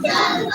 Vamos,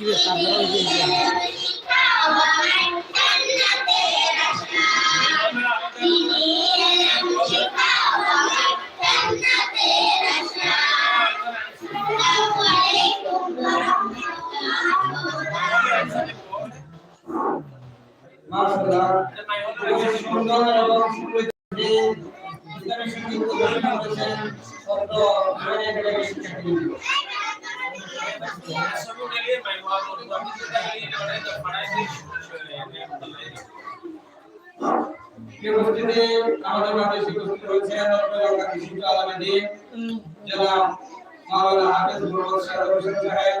মাশাআল্লাহ উপস্থিতি আমাদের মাঝে উপস্থিত রয়েছেন ডক্টর কৃষি আলমী জেলা মাওলানা হাফেজ মোহাম্মদ সাহেব হোসেন সাহেব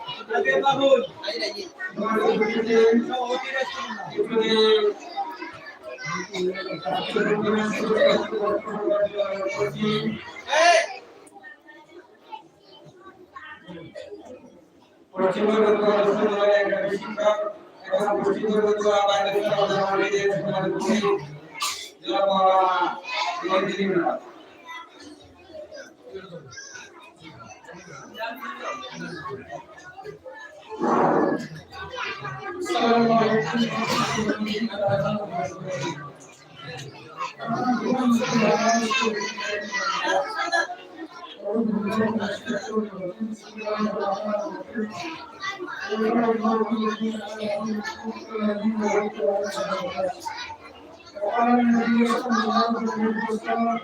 Wah, malah dah. Nama ini apa? Kita langsung وقال النبي صلى الله عليه وسلم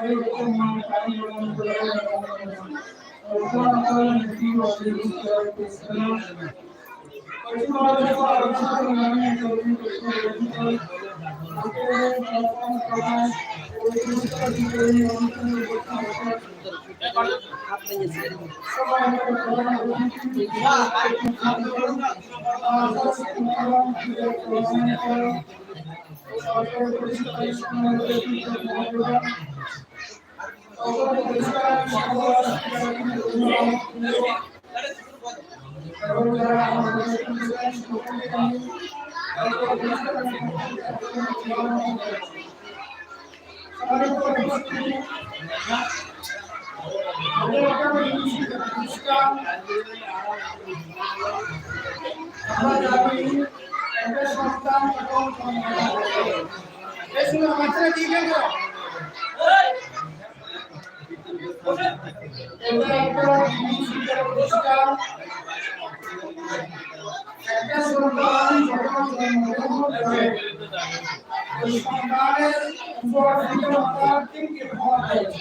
خيركم من تعلم القران وقال النبي عليه الصلاه والسلام পরিষ্কার আমরা জানি একটা সন্তান এবং এই সময় বাচ্চারা কি গেল এটা একটা প্রতিষ্ঠান একটা সন্তান যখন জন্মগ্রহণ করে ওই সন্তানের উপর পিতামাতা তিনটি হক রয়েছে।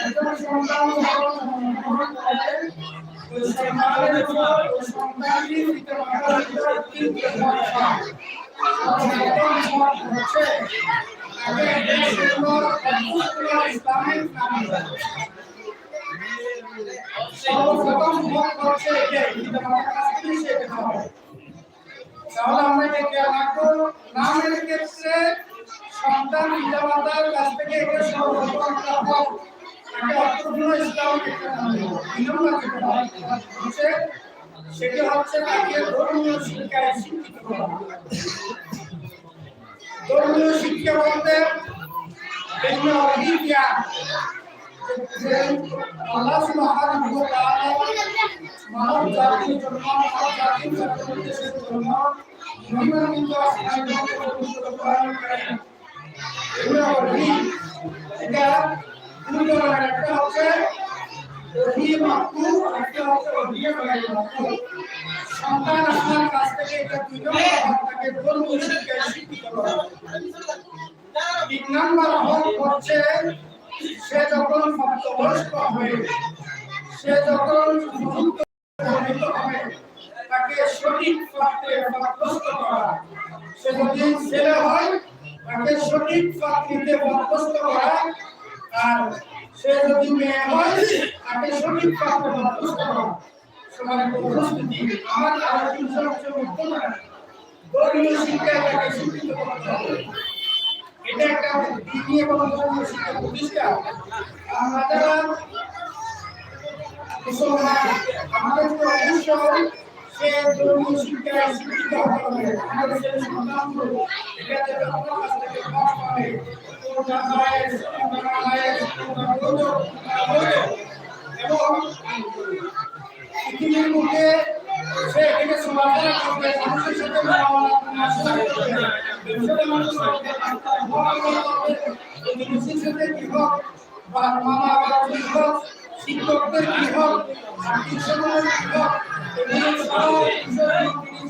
একজন সন্তান যখন জন্মগ্রহণ করে সর্বপ্রথম হক হচ্ছে এটাই পিতামাতার কাছ থেকে শেখা হবে তাহলে আমরা এটা কাছ থেকে এটা হক তাকে অর্থপূর্ণ ইসলামিক একটা নাম দেবো বিনম্র যেটা হচ্ছে সেটি হচ্ছে তাকে ধর্মীয় শিক্ষায় শিক্ষিত করা ধর্মীয় শিক্ষা বলতে বিভিন্ন অভিজ্ঞান যে আল্লাহ সুবহানাহু ওয়া তাআলা মানব জাতির জন্য মানব জাতির উদ্দেশ্যের জন্য নিম্নলিখিত আয়াতগুলো প্রস্তুত করেন এগুলো অভিজ্ঞ এটা দুই একটা হচ্ছে অভিজ্ঞ মাকু একটা হচ্ছে সন্তান আপনার কাছ থেকে এটা নম্বর আপনাকে ধর্মীয় শিক্ষায় শিক্ষিত করা তিন নম্বর হক হচ্ছে সে যখন প্রাপ্তবয়স্ক হবে সে যখন হবে তাকে সঠিক পথে বাধ্যস্ত করা সে যদি ছেলে হয় তাকে সঠিক পথে বাধ্যস্ত করা আর সে যদি মেয়ে হয়, তাকে সঠিক আমার আলোচনা শিক্ষায় এটা একটা দিনী আমাদের তো আমাদের সে সন্তানগুলো এটা যাতে আপনার কাছ থেকে পাঠ এবং পৃথিবীর মধ্যে সে এটাকে সমালোচনা করবে মানুষের সাথে মানুষের সাথে হোক বা মামা বা হোক শিক্ষকদের সমাজের কি হোক এগুলো সব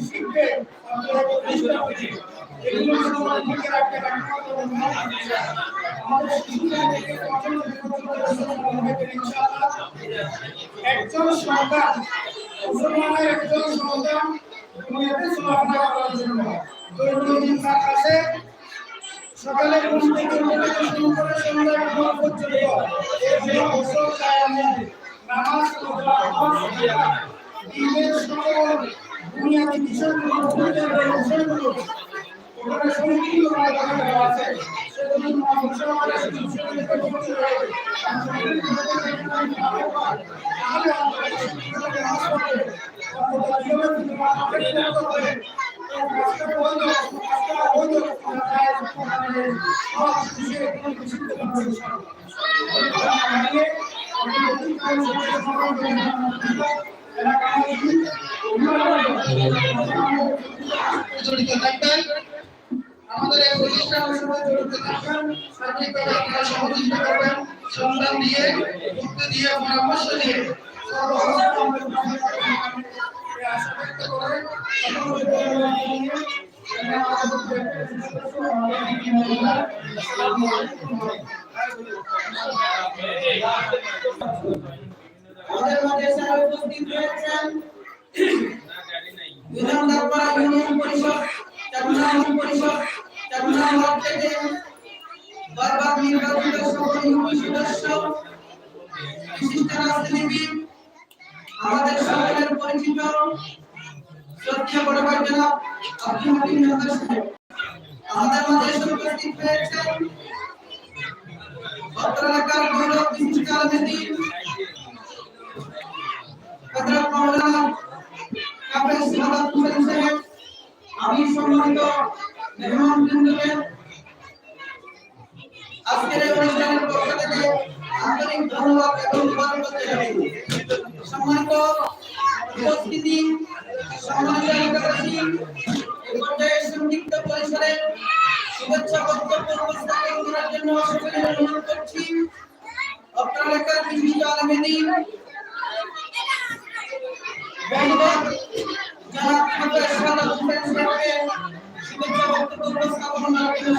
শিখবে একজন সন্তান মুসলমানের একজন সন্তান দুনিয়াতে চলাফেরা করার জন্য দৈনন্দিন তার কাছে সকালে ঘুম থেকে শুরু করে সন্ধ্যা ঘুম পর্যন্ত এই যে গোসল নামাজ রোজা হজ জাকাত দিনের সকল দুনিয়াতে বিষয়গুলো বিষয়গুলো ওখানে হবে তাহলে আমাদের মধ্যে স্যার উপস্থিত রয়েছেন বিধান দরবার ইউনিয়ন পরিষদ ইউনিয়ন পরিষদ চাটনা ওয়ার্ড থেকে বারবার নির্বাচিত সকল ইউপি সদস্য বিশিষ্ট রাজনীতিবিদ আমাদের সকলের পরিচিত শ্রদ্ধা বড় ভাই জনাব আব্দুল হাকিম নজর সাহেব আমাদের মধ্যে এসে উপস্থিত হয়েছেন অত্র এলাকার গৌরব বিশিষ্ট রাজনীতিবিদ হযরত মাওলানা কাফেজ সাদাত হোসেন সাহেব আমি সম্মানিত মেহমান বৃন্দকে আজকের এই অনুষ্ঠানের পক্ষ থেকে আন্তরিক ধন্যবাদ এবং মুবারকবাদ জানাই। সম্মানিত উপস্থিতি সম্মানিত এলাকাবাসী সংক্ষিপ্ত পরিসরে শুভেচ্ছা বক্তব্য উপস্থাপন করার জন্য সকলে অনুরোধ করছি আপনার এলাকার বিশিষ্ট সাহেবকে শুভেচ্ছা বক্তব্য উপস্থাপন করার জন্য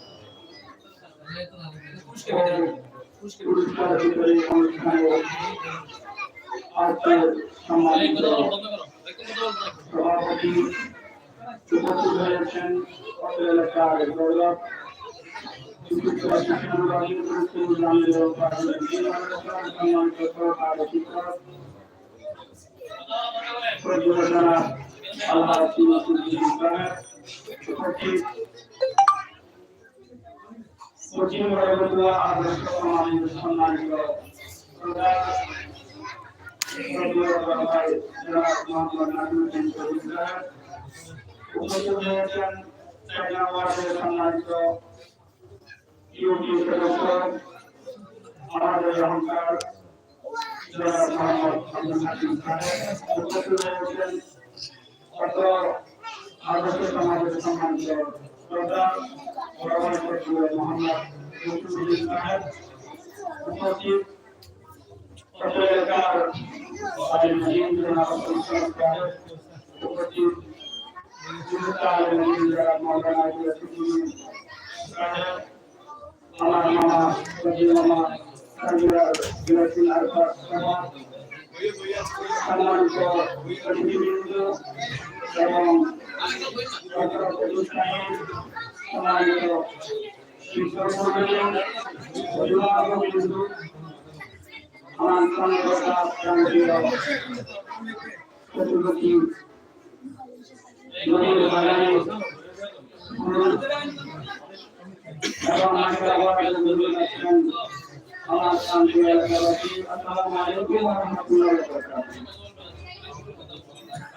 সভাপতি উপস্থিত হয়েছেন এলাকার গৌরব সম্মানিত কোচিং বড়বড়ুয়া আদর্শ সম্মানিত সম্মানিত আমাদের অহংকার আদর্শ সমাজের সম্মানিত প্রধান মোহাম্মদ মুসলিম সাহেব উপস্থিত অত এলাকার আলিম জিন্দ জনাব সাহেব উপস্থিত মাওলানা সাহেব আমার মামা সজিব মামা কাজিরার এবং আমার প্রান্তীয় চতুর্থী এবং আছেন আমার শান্তি আসসালামু আলাইকুম ওয়া রাহমাতুল্লাহি ওয়া বারাকাতুহু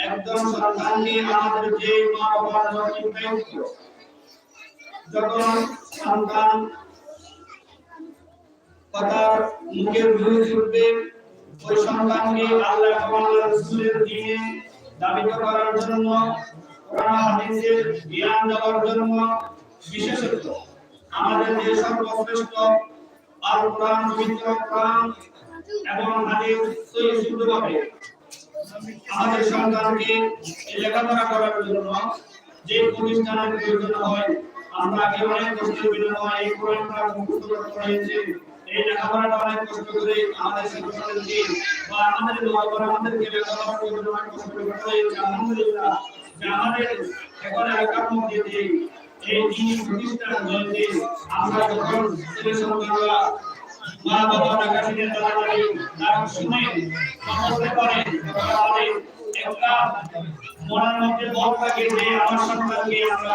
একদম সন্তানকে আমাদের যে মা বাবার যখন সন্তান কথার মুখের ভুলে ছুটবে ওই সন্তানকে আল্লাহ এবং রসুলের দিনে দাবিত করার জন্য হাদিসের জ্ঞান দেওয়ার জন্য বিশেষত আমাদের যে সর্বশ্রেষ্ঠ আল কোরআন পবিত্র কোরআন এবং হাদিস সহি শুদ্ধভাবে আমাদের সন্তানকে লেখাপড়া করার জন্য যে প্রতিষ্ঠানের প্রয়োজন হয়, আমরা কি অনেক কষ্টের বিনিময়ে এই কোরআনটা মুখস্থ করতে হয়েছে এই লেখাপড়াটা অনেক কষ্ট করে আমাদের সন্তানদেরকে বা আমাদের দোয়া করে আমাদেরকে লেখাপড়া করতে অনেক কষ্ট করে করতে হয়েছে আলহামদুলিল্লাহ যে আমাদের এখন এলাকার মধ্যে যে এই দিন প্রতিষ্ঠান হয়েছে আমরা যখন ছেলে সন্তানরা একটা মনের মধ্যে বল থাকে যে আমার সন্তানকে আমরা